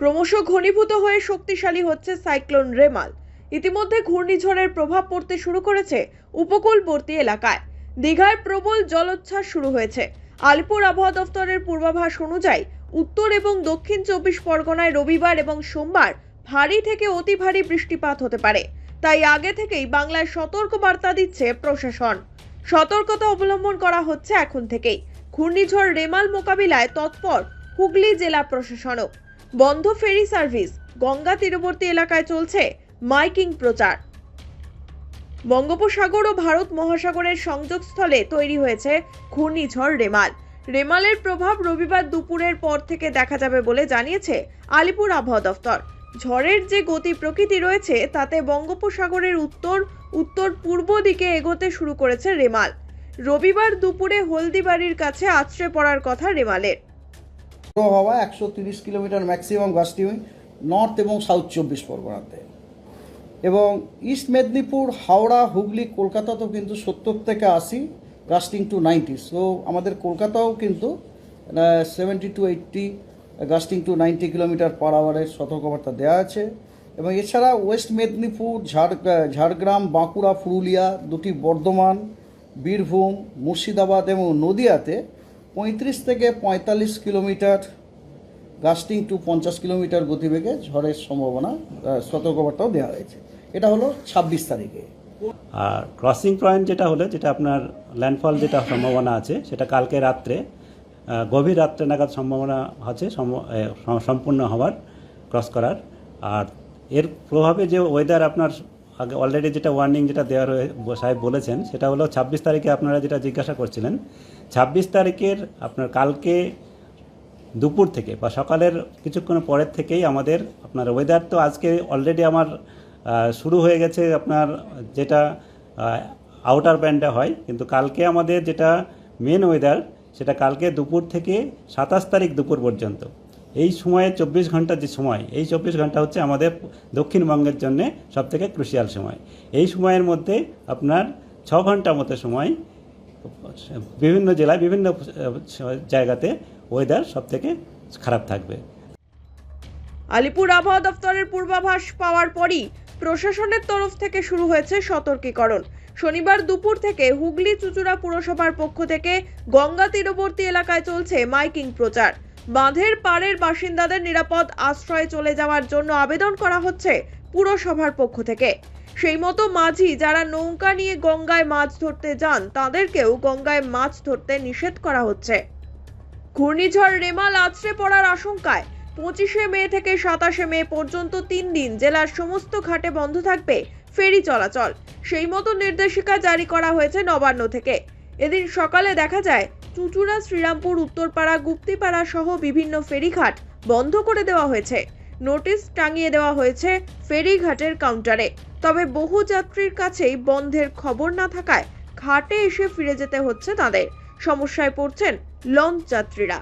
ক্রমশ ঘনীভূত হয়ে শক্তিশালী হচ্ছে সাইক্লোন রেমাল। ইতিমধ্যে ঘূর্ণিঝড়ের প্রভাব পড়তে শুরু করেছে উপকূলবর্তী এলাকায়। দীঘায় প্রবল জলোচ্ছ্বাস শুরু হয়েছে। আলিপুর আবহাওয়া দফতরের পূর্বাভাস অনুযায়ী, উত্তর এবং দক্ষিণ চব্বিশ পরগনায় রবিবার এবং সোমবার ভারী থেকে অতি ভারী বৃষ্টিপাত হতে পারে। তাই আগে থেকেই বাংলায় সতর্ক বার্তা দিচ্ছে প্রশাসন। সতর্কতা অবলম্বন করা হচ্ছে এখন থেকেই। ঘূর্ণিঝড় রেমাল মোকাবিলায় তৎপর হুগলি জেলা প্রশাসনও। বন্ধ ফেরি সার্ভিস গঙ্গা তীরবর্তী এলাকায় চলছে মাইকিং প্রচার। বঙ্গোপসাগর ও ভারত মহাসাগরের সংযোগস্থলে তৈরি হয়েছে ঘূর্ণিঝড় রেমাল। রেমালের প্রভাব রবিবার দুপুরের পর থেকে দেখা যাবে বলে জানিয়েছে আলিপুর আবহাওয়া দফতর। ঝড়ের যে গতি প্রকৃতি রয়েছে, তাতে বঙ্গোপসাগরের উত্তর উত্তর পূর্ব দিকে এগোতে শুরু করেছে রেমাল। রবিবার দুপুরে হলদিবাড়ির কাছে আছড়ে পড়ার কথা রেমালের। হাওয়া একশো তিরিশ কিলোমিটার ম্যাক্সিমাম গাছটি নর্থ এবং সাউথ চব্বিশ পরগনাতে। এবং ইস্ট মেদিনীপুর, হাওড়া, হুগলি, কলকাতাতেও কিন্তু সত্তর থেকে আশি গাস্টিং টু নাইনটি সো আমাদের কলকাতাও কিন্তু seventy to eighty gusting to ninety kilometre per আওয়ারের সতর্কবার্তা দেওয়া আছে। এবং এছাড়া ওয়েস্ট মেদিনীপুর, ঝাড় ঝাড়গ্রাম, বাঁকুড়া, পুরুলিয়া দুটি বর্ধমান, বীরভূম, মুর্শিদাবাদ এবং নদিয়াতে পঁয়ত্রিশ থেকে পঁয়তাল্লিশ কিলোমিটার গাস্টিং টু পঞ্চাশ কিলোমিটার গতিবেগে ঝড়ের সম্ভাবনা সতর্কবার্তাও দেওয়া হয়েছে। এটা হলো ছাব্বিশ তারিখে। আর ক্রসিং পয়েন্ট যেটা হলো, যেটা আপনার ল্যান্ডফল যেটা সম্ভাবনা আছে, সেটা কালকে রাত্রে গভীর রাত্রে নাগাদ সম্ভাবনা আছে সম- সম্পূর্ণ হওয়ার ক্রস করার। আর এর প্রভাবে যে ওয়েদার আপনার আগে অলরেডি যেটা ওয়ার্নিং যেটা দেওয়া রয়ে, সাহেব বলেছেন, সেটা হলো ছাব্বিশ তারিখে আপনারা যেটা জিজ্ঞাসা করছিলেন, ছাব্বিশ তারিখের আপনার কালকে দুপুর থেকে বা সকালের কিছুক্ষণ পরের থেকেই আমাদের আপনার ওয়েদার তো আজকে অলরেডি আমার শুরু হয়ে গেছে আপনার যেটা আউটার ব্যান্ডে হয়, কিন্তু কালকে আমাদের যেটা মেন ওয়েদার সেটা কালকে দুপুর থেকে সাতাশ তারিখ দুপুর পর্যন্ত। এই সময়ে চব্বিশ ঘণ্টা যে সময়, এই চব্বিশ ঘণ্টা হচ্ছে আমাদের দক্ষিণবঙ্গের জন্য সবথেকে ক্রুশিয়াল সময়। এই সময়ের মধ্যে আপনার ছ ঘণ্টা মতো সময় বিভিন্ন জেলায়, বিভিন্ন জায়গাতে ওয়েদার সব থেকে খারাপ থাকবে। আলিপুর আবহাওয়া দফতরের পূর্বাভাস পাওয়ার পরই প্রশাসনের তরফ থেকে শুরু হয়েছে সতর্কীকরণ। শনিবার দুপুর থেকে হুগলি চুচুড়া পুরসভার পক্ষ থেকে গঙ্গা তীরবর্তী এলাকায় চলছে মাইকিং প্রচার। বাঁধের পাড়ের বাসিন্দাদের নিরাপদ আশ্রয়ে চলে যাওয়ার জন্য আবেদন করা হচ্ছে পুরসভার পক্ষ থেকে। সেই মতো মাঝি যারা নৌকা নিয়ে গঙ্গায় মাছ ধরতে যান, তাদেরকেও গঙ্গায় মাছ ধরতে নিষেধ করা হচ্ছে। ঘূর্ণিঝড় রেমাল আছড়ে পড়ার আশঙ্কায় পঁচিশে মে থেকে সাতাশে মে পর্যন্ত তিন দিন জেলার সমস্ত ঘাটে বন্ধ থাকবে ফেরি চলাচল। সেই মতো নির্দেশিকা জারি করা হয়েছে নবান্ন থেকে। এদিন সকালে দেখা যায় চুচুড়া, শ্রীরামপুর, উত্তরপাড়া, গুপ্তিপাড়া সহ বিভিন্ন ফেরিঘাট বন্ধ করে দেওয়া হয়েছে। নোটিশ টাঙিয়ে দেওয়া হয়েছে ফেরিঘাটের কাউন্টারে। তবে বহু যাত্রীর কাছেই বন্ধের খবর না থাকায় ঘাটে এসে ফিরে যেতে হচ্ছে তাদের। সমস্যায় পড়ছেন লঞ্চ যাত্রীরা।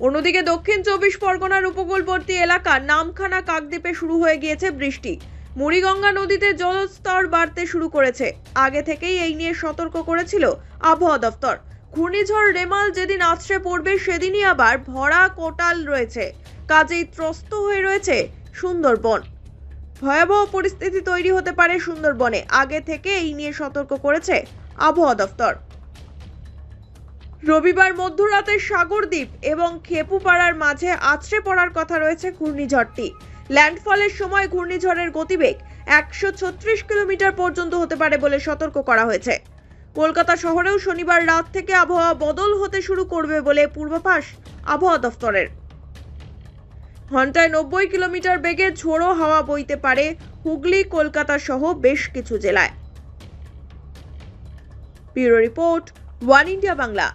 অন্যদিকে দক্ষিণ চব্বিশ পরগনার উপকূলবর্তী এলাকা নামখানা কাকদ্বীপে শুরু হয়ে গিয়েছে বৃষ্টি। মুড়িগঙ্গা নদীতে জলস্তর বাড়তে শুরু করেছে। আগে থেকেই এই নিয়ে সতর্ক করেছিল আবহাওয়া দফতর। ঘূর্ণিঝড় রেমাল যেদিন আছড়ে পড়বে, সেদিনই আবার ভরা কোটাল রয়েছে। কাজেই ত্রস্ত হয়ে রয়েছে সুন্দরবন। ভয়াবহ পরিস্থিতি তৈরি হতে পারে সুন্দরবনে। আগে থেকে এই নিয়ে সতর্ক করেছে আবহাওয়া দফতর। রবিবার মধ্যরাতে সাগরদ্বীপ এবং খেপুপাড়ার মাঝে আছড়ে পড়ার কথা রয়েছে ঘূর্ণিঝড়টি। ল্যান্ডফলের সময় ঘূর্ণিঝড়ের গতিবেগ একশো ছত্রিশ কিলোমিটার পর্যন্ত হতে পারে বলে সতর্ক করা হয়েছে। কলকাতা শহরেও শনিবার রাত থেকে আবহাওয়া বদল হতে শুরু করবে বলে পূর্বাভাস আবহাওয়া দফতরের। ঘন্টায় নব্বই কিলোমিটার বেগে ঝোড়ো হাওয়া বইতে পারে হুগলি, কলকাতা সহ বেশ কিছু জেলায়। Bureau report, One India Bangla.